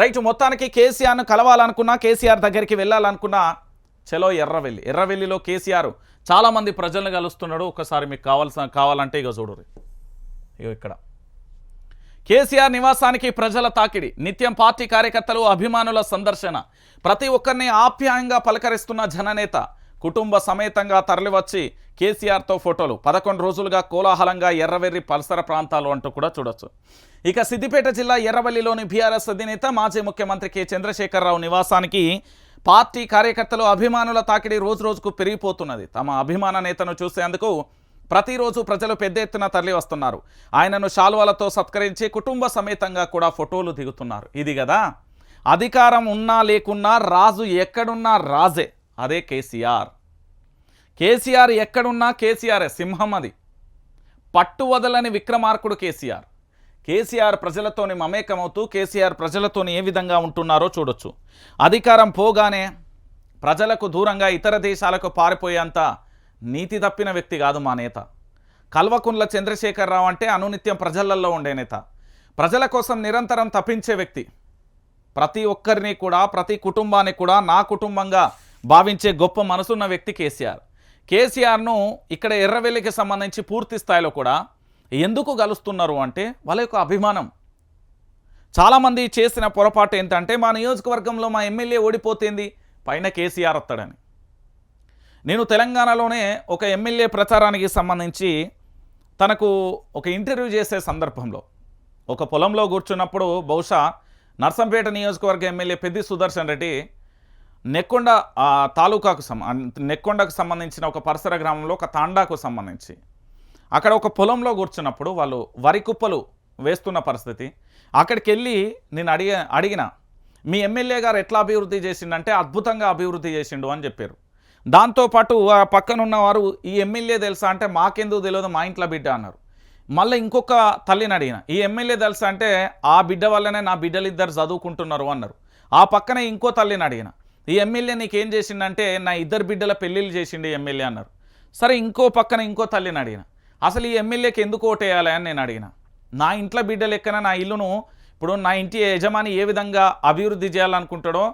Right మొత్తానికి కేసీఆర్ను కలవాలనుకున్నా కేసీఆర్ దగ్గరికి వెళ్ళాలనుకున్నా చలో ఎర్రవెల్లి. ఎర్రవెల్లిలో కేసీఆర్ చాలామంది ప్రజలను కలుస్తున్నాడు. ఒకసారి మీకు కావాల్సిన కావాలంటే ఇక చూడరు ఇగో ఇక్కడ. కేసీఆర్ నివాసానికి ప్రజల తాకిడి నిత్యం పార్టీ కార్యకర్తలు అభిమానుల సందర్శన ప్రతి ఒక్కరిని ఆప్యాయంగా పలకరిస్తున్న జననేత కుటుంబ సమేతంగా తరలివచ్చి కేసీఆర్తో ఫోటోలు. పదకొండు రోజులుగా కోలాహలంగా ఎర్రవెర్రి పరిసర ప్రాంతాలు అంటూ కూడా చూడొచ్చు. ఇక సిద్దిపేట జిల్లా ఎర్రవల్లిలోని బీఆర్ఎస్ అధినేత మాజీ ముఖ్యమంత్రి కె. చంద్రశేఖరరావు నివాసానికి పార్టీ కార్యకర్తలు అభిమానుల తాకిడి రోజు రోజుకు పెరిగిపోతున్నది. తమ అభిమాన నేతను చూసేందుకు ప్రతిరోజు ప్రజలు పెద్ద ఎత్తున తరలి వస్తున్నారు ఆయనను శాల్వాలతో సత్కరించి కుటుంబ సమేతంగా కూడా ఫోటోలు దిగుతున్నారు. ఇది కదా? అధికారం ఉన్నా లేకున్నా రాజు ఎక్కడున్నా రాజే. అదే కేసీఆర్. కేసీఆర్ ఎక్కడున్నా కేసీఆర్ సింహం అది. పట్టు వదలని విక్రమార్కుడు కేసీఆర్. కేసీఆర్ ప్రజలతోని మమేకమవుతూ కేసీఆర్ ప్రజలతోని ఏ విధంగా ఉంటున్నారో చూడొచ్చు. అధికారం పోగానే ప్రజలకు దూరంగా ఇతర దేశాలకు పారిపోయేంత నీతి తప్పిన వ్యక్తి కాదు మా నేత. కల్వకుండ్ల చంద్రశేఖరరావు అంటే అనునిత్యం ప్రజలల్లో ఉండే నేత. ప్రజల కోసం నిరంతరం తప్పించే వ్యక్తి. ప్రతి ఒక్కరిని కూడా ప్రతి కుటుంబాన్ని కూడా నా కుటుంబంగా భావించే గొప్ప మనసున్న వ్యక్తి కేసీఆర్. కేసీఆర్ను ఇక్కడ ఎర్రవెల్లికి సంబంధించి పూర్తి స్థాయిలో కూడా ఎందుకు కలుస్తున్నారు అంటే వాళ్ళ యొక్క అభిమానం. చాలామంది చేసిన పొరపాటు ఏంటంటే మా నియోజకవర్గంలో మా ఎమ్మెల్యే ఓడిపోతుంది పైన కేసీఆర్ వస్తాడని. నేను తెలంగాణలోనే ఒక ఎమ్మెల్యే ప్రచారానికి సంబంధించి తనకు ఒక ఇంటర్వ్యూ చేసే సందర్భంలో ఒక పొలంలో కూర్చున్నప్పుడు బహుశా నర్సంపేట నియోజకవర్గ ఎమ్మెల్యే పెద్ది సుదర్శన్ రెడ్డి నెక్కొండ తాలూకాకు సం నెక్కొండకు సంబంధించిన ఒక పరిసర గ్రామంలో ఒక తాండాకు సంబంధించి. అక్కడ ఒక పొలంలో కూర్చున్నప్పుడు వాళ్ళు వరి కుప్పలు వేస్తున్న పరిస్థితి. అక్కడికి వెళ్ళి నేను అడిగ అడిగిన మీ ఎమ్మెల్యే గారు ఎట్లా అభివృద్ధి చేసిండంటే అద్భుతంగా అభివృద్ధి చేసిండు అని చెప్పారు. దాంతోపాటు ఆ పక్కనున్న వారు ఈ ఎమ్మెల్యే తెలుసా అంటే మాకెందుకు తెలియదు మా ఇంట్లో బిడ్డ అన్నారు. మళ్ళీ ఇంకొక తల్లిని అడిగిన ఈ ఎమ్మెల్యే తెలుసా అంటే ఆ బిడ్డ వల్లనే నా బిడ్డలు ఇద్దరు చదువుకుంటున్నారు అన్నారు. ఆ పక్కనే ఇంకో తల్లిని అడిగిన ఈ ఎమ్మెల్యే నీకేం చేసిండంటే నా ఇద్దరు బిడ్డల పెళ్ళిళ్ళు చేసిండు ఈ ఎమ్మెల్యే అన్నారు. సరే ఇంకో పక్కన ఇంకో తల్లిని అడిగిన. అసలు ఈ ఎమ్మెల్యేకి ఎందుకు ఓటేయాలి అని నేను అడిగిన. నా ఇంట్లో బిడ్డ లెక్కన నా ఇల్లును ఇప్పుడు నా ఇంటి యజమాని ఏ విధంగా అభివృద్ధి చేయాలనుకుంటాడో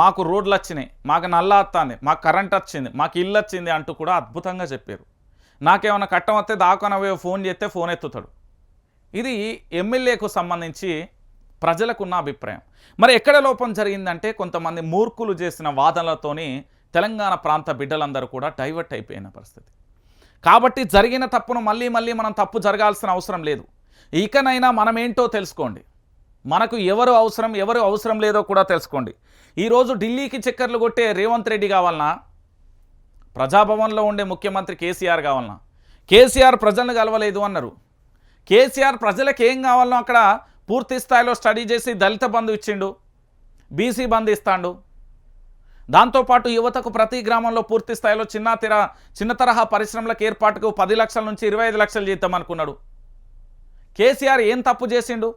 మాకు రోడ్లు వచ్చినాయి మాకు నల్ల వస్తుంది మాకు కరెంట్ వచ్చింది మాకు ఇల్లు వచ్చింది అంటూ కూడా అద్భుతంగా చెప్పారు. నాకేమైనా కట్టం వస్తే దాకా ఫోన్ చేస్తే ఫోన్ ఎత్తుతాడు. ఇది ఎమ్మెల్యేకు సంబంధించి ప్రజలకున్న అభిప్రాయం. మరి ఎక్కడ లోపం జరిగిందంటే కొంతమంది మూర్ఖులు చేసిన వాదనలతోని తెలంగాణ ప్రాంత బిడ్డలందరూ కూడా డైవర్ట్ అయిపోయిన పరిస్థితి. కాబట్టి జరిగిన తప్పును మళ్ళీ మళ్ళీ మనం తప్పు జరగాల్సిన అవసరం లేదు. ఇకనైనా మనం ఏంటో తెలుసుకోండి. మనకు ఎవరు అవసరం ఎవరు అవసరం లేదో కూడా తెలుసుకోండి. ఈరోజు ఢిల్లీకి చక్కర్లు కొట్టే రేవంత్ రెడ్డి కావాలన్నా ప్రజాభవన్లో ఉండే ముఖ్యమంత్రి కేసీఆర్ కావాలన్నా కేసీఆర్ ప్రజలను కలవలేదు అన్నారు. కేసీఆర్ ప్రజలకు ఏం కావాలనో అక్కడ పూర్తి స్థాయిలో స్టడీ చేసి దళిత బంధు ఇచ్చిండు బీసీ బంధు ఇస్తాడు. దాంతోపాటు యువతకు ప్రతి గ్రామంలో పూర్తి స్థాయిలో చిన్న తెర చిన్న తరహా పరిశ్రమలకు ఏర్పాటుకు పది లక్షల నుంచి ఇరవై ఐదు లక్షలు జీతం అనుకున్నాడు. కేసీఆర్ ఏం తప్పు చేసిండు?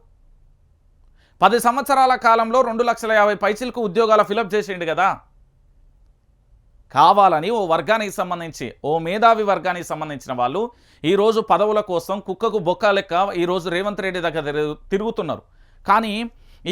పది సంవత్సరాల కాలంలో రెండు లక్షల యాభై పైసలకు ఉద్యోగాలు ఫిలప్ చేసిండు కదా. కావాలని ఓ వర్గానికి సంబంధించి ఓ మేధావి వర్గానికి సంబంధించిన వాళ్ళు ఈరోజు పదవుల కోసం కుక్కకు బొక్క లెక్క ఈరోజు రేవంత్ రెడ్డి దగ్గర తిరుగుతున్నారు. కానీ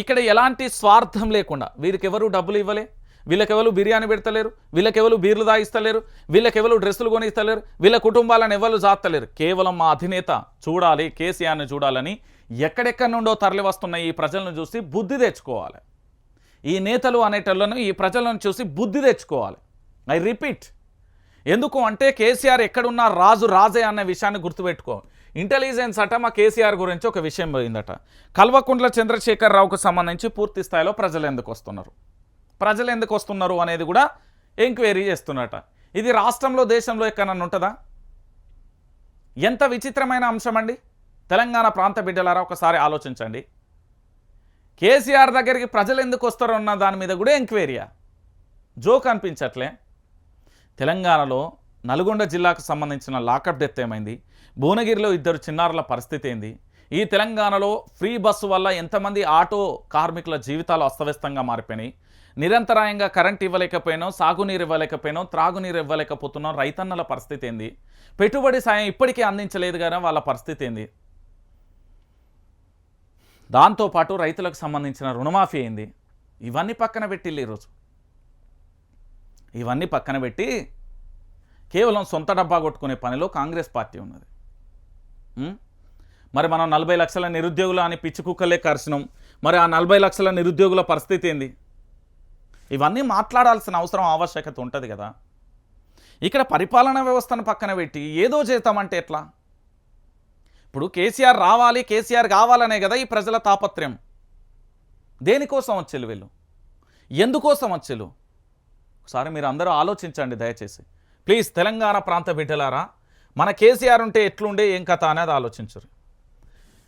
ఇక్కడ ఎలాంటి స్వార్థం లేకుండా వీరికి ఎవరు డబ్బులు ఇవ్వలే? వీళ్ళకెవరు బిర్యానీ పెడతలేరు? వీళ్ళకెవరు బీర్లు తాగిస్తలేరు వీళ్ళకెవరు డ్రెస్సులు కొనిస్తలేరు? వీళ్ళ కుటుంబాలను ఎవరు జాతలేరు? కేవలం మా అధినేత చూడాలి కేసీఆర్ని చూడాలని ఎక్కడెక్కడి నుండో తరలి వస్తున్న ఈ ప్రజలను చూసి బుద్ధి తెచ్చుకోవాలి. ఈ నేతలు అనేటోళ్ళను ఈ ప్రజలను చూసి బుద్ధి తెచ్చుకోవాలి. I repeat. ఎందుకు అంటే కేసీఆర్ ఎక్కడున్నా రాజు రాజే అన్న విషయాన్ని గుర్తుపెట్టుకో. ఇంటెలిజెన్స్ అట మా కేసీఆర్ గురించి ఒక విషయం పోయిందట. కల్వకుంట్ల చంద్రశేఖరరావుకు సంబంధించి పూర్తి స్థాయిలో ప్రజలు ఎందుకు వస్తున్నారు? ప్రజలు ఎందుకు వస్తున్నారు అనేది కూడా ఎంక్వైరీ చేస్తున్నట. ఇది రాష్ట్రంలో దేశంలో ఎక్కడన్నా ఉంటుందా? ఎంత విచిత్రమైన అంశం అండి? తెలంగాణ ప్రాంత బిడ్డలారా ఒకసారి ఆలోచించండి. కేసీఆర్ దగ్గరికి ప్రజలు ఎందుకు వస్తారో అన్న దాని మీద కూడా ఎంక్వైరీయా? జోక్ అనిపించట్లే. తెలంగాణలో నల్గొండ జిల్లాకు సంబంధించిన లాకప్ డెత్ ఏమైంది? భువనగిరిలో ఇద్దరు చిన్నారుల పరిస్థితి ఏంది? ఈ తెలంగాణలో ఫ్రీ బస్సు వల్ల ఎంతమంది ఆటో కార్మికుల జీవితాలు అస్తవ్యస్తంగా మారిపోయినాయి? నిరంతరాయంగా కరెంట్ ఇవ్వలేకపోయినాం సాగునీరు ఇవ్వలేకపోయినాం త్రాగునీరు ఇవ్వలేకపోతున్నాం రైతన్నల పరిస్థితి ఏంది? పెట్టుబడి సాయం ఇప్పటికీ అందించలేదు కానీ వాళ్ళ పరిస్థితి ఏంది? దాంతోపాటు రైతులకు సంబంధించిన రుణమాఫీ అయింది ఇవన్నీ పక్కన పెట్టిల్లు ఈరోజు. ఇవన్నీ పక్కన పెట్టి కేవలం సొంత డబ్బా కొట్టుకునే పనిలో కాంగ్రెస్ పార్టీ ఉన్నది. మరి మనం నలభై లక్షల నిరుద్యోగులు అని పిచ్చి కుక్కలే కరిసినాం. మరి ఆ నలభై లక్షల నిరుద్యోగుల పరిస్థితి ఏంది? ఇవన్నీ మాట్లాడాల్సిన అవసరం ఆవశ్యకత ఉంటుంది కదా. ఇక్కడ పరిపాలనా వ్యవస్థను పక్కన పెట్టి ఏదో చేద్దామంటే ఎట్లా? ఇప్పుడు కేసీఆర్ రావాలి కేసీఆర్ కావాలనే కదా ఈ ప్రజల తాపత్రయం. దేనికోసం వచ్చేలు వీళ్ళు? ఎందుకోసం వచ్చేలు ఒకసారి మీరు అందరూ ఆలోచించండి దయచేసి. ప్లీజ్ తెలంగాణ ప్రాంత బిడ్డలారా మన కేసీఆర్ ఉంటే ఎట్లుండే ఏం కథ అనేది ఆలోచించరు.